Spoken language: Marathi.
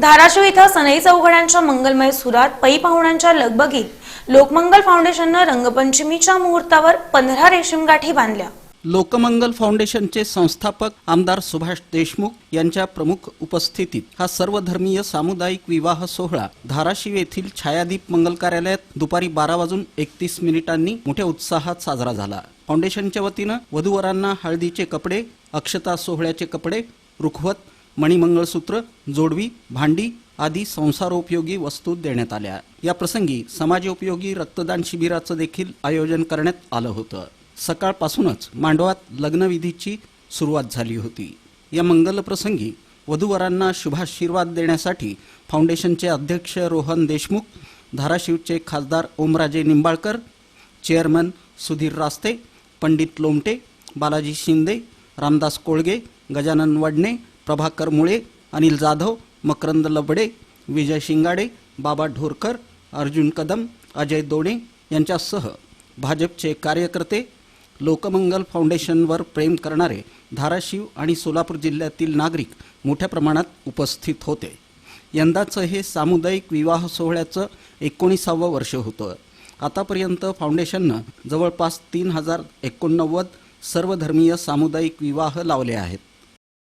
धाराशिव इथं सनई चौघड्यांच्या मंगलमय सुरात पै पाहुण्यांच्या लगबगीत लोकमंगल फाउंडेशननं रंगपंचमीच्या मुहूर्तावर पंधरा रेशीम गाठी बांधल्या. लोकमंगल फाउंडेशनचे संस्थापक आमदार सुभाष देशमुख यांच्या प्रमुख उपस्थितीत हा सर्वधर्मीय सामुदायिक विवाह सोहळा धाराशिव येथील छायादीप मंगल कार्यालयात दुपारी बारा वाजून एकतीस मिनिटांनी मोठ्या उत्साहात साजरा झाला. फाउंडेशनच्या वतीनं वधूवरांना हळदीचे कपडे अक्षता सोहळ्याचे कपडे रुखवत मणिमंगळसूत्र जोडवी भांडी आदी संसारोपयोगी वस्तू देण्यात आल्या. या प्रसंगी समाजोपयोगी रक्तदान शिबिराचं देखील आयोजन करण्यात आलं होतं. सकाळपासूनच मांडवात लग्नविधीची सुरुवात झाली होती. या मंगलप्रसंगी वधूवरांना शुभाशीर्वाद देण्यासाठी फाउंडेशनचे अध्यक्ष रोहन देशमुख धाराशिवचे खासदार ओमराजे निंबाळकर चेअरमन सुधीर रास्ते पंडित लोमटे बालाजी शिंदे रामदास कोळगे गजानन वडणे प्रभाकर मुळे अनिल जाधव मकरंद लबडे विजय शिंगाडे बाबा ढोरकर अर्जुन कदम अजय दोणे यांच्यासह भाजपचे कार्यकर्ते लोकमंगल फाउंडेशनवर प्रेम करणारे धाराशिव आणि सोलापूर जिल्ह्यातील नागरिक मोठ्या प्रमाणात उपस्थित होते. यंदाचं हे सामुदायिक विवाह सोहळ्याचं एकोणीसावं वर्ष होतं. आतापर्यंत फाउंडेशननं जवळपास तीन हजार एकोणनव्वद सर्वधर्मीय सामुदायिक विवाह लावले आहेत.